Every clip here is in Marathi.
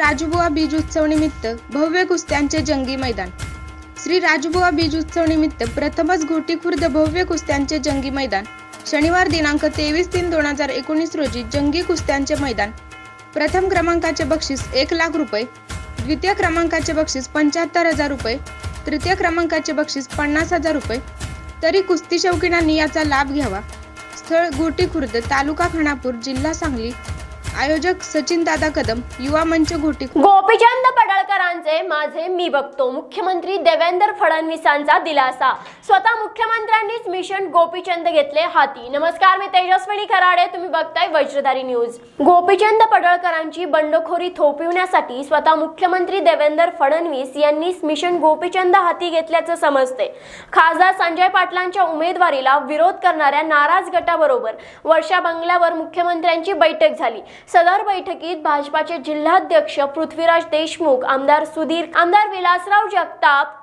राजबुवा बीज उत्सव निमित्त भव्य कुस्त्यांचे जंगी मैदान. श्री राजबुवा बीज उत्सव निमित्त प्रथमच घोटी खुर्द भव्य कुस्त्यांचे जंगी मैदान. शनिवार दिनांक तेवीस तीन दोन हजार एकोणीस रोजी जंगी कुस्त्यांचे मैदान. प्रथम क्रमांकाचे बक्षीस एक लाख रुपये. द्वितीय क्रमांकाचे बक्षीस पंच्याहत्तर हजार रुपये. तृतीय क्रमांकाचे बक्षीस पन्नास हजार रुपये. तरी कुस्ती शौकीनांनी याचा लाभ घ्यावा. स्थळ गोटीखुर्द तालुका खानापूर जिल्हा सांगली. आयोजक सचिन दादा कदम युवा मंच घोटी गोपीचंद पडळकरांचे माझे मी बघतो. मुख्यमंत्री देवेंद्र फडणवीसांचा दिलासा. स्वतः मुख्यमंत्र्यांनीच मिशन गोपीचंद घेतले हाती. नमस्कार मी तेजस्विनी खराडे. तुम्ही बघताय वज्रधारी न्यूज. गोपीचंद पडळकरांची बंडखोरी थोपविण्यासाठी स्वतः मुख्यमंत्री देवेंद्र फडणवीस यांनीच मिशन गोपीचंद हाती घेतल्याचं समजते. खासदार संजय पाटलांच्या उमेदवारीला विरोध करणाऱ्या नाराज गटाबरोबर वर्षा बंगल्यावर मुख्यमंत्र्यांची बैठक झाली. सदर बैठकीत भाजपाचे जिल्हाध्यक्ष पृथ्वीराज देशमुख आमदार सुधीर आमदार विलासराव जगताप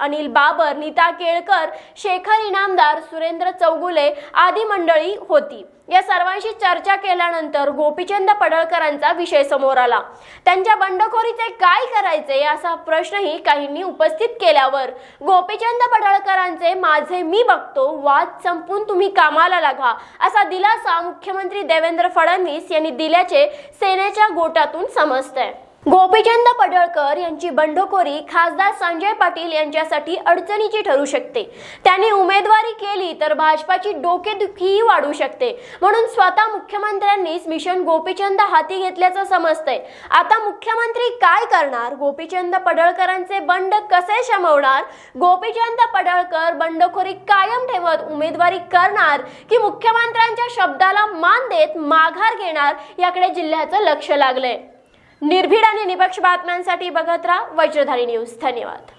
अनिल बाबर नीता केळकर शेखर इनामदार सुरेंद्र चौगुले आदी मंडळी होती. या सर्वांशी चर्चा केल्यानंतर गोपीचंद पडळकरांचा विषय समोर आला. त्यांच्या बंडखोरीचे काय करायचे असा प्रश्नही काहींनी उपस्थित केल्यावर गोपीचंद पडळकरांचे माझे मी बघतो वाद संपून तुम्ही कामाला लागा असा दिलासा मुख्यमंत्री देवेंद्र फडणवीस यांनी दिल्याचे सेनेच्या गोटातून समजतंय. गोपीचंद पडळकर यांची बंडखोरी खासदार संजय पाटील यांच्यासाठी अडचणीची ठरू शकते. त्यांनी उमेदवारी केली तर भाजपाची डोकेदुखीही वाढू शकते. म्हणून स्वतः मुख्यमंत्र्यांनीच मिशन गोपीचंद हाती घेतल्याचं समजतंय. आता मुख्यमंत्री काय करणार? गोपीचंद पडळकरांचे बंड कसे शमवणार? गोपीचंद पडळकर बंडखोरी कायम ठेवत उमेदवारी करणार की मुख्यमंत्र्यांच्या शब्दाला मान देत माघार घेणार? याकडे जिल्ह्याचं लक्ष लागलंय. निर्भीड आणि निपक्ष बातम्यांसाठी बघत राहा वज्रधारी न्यूज. धन्यवाद.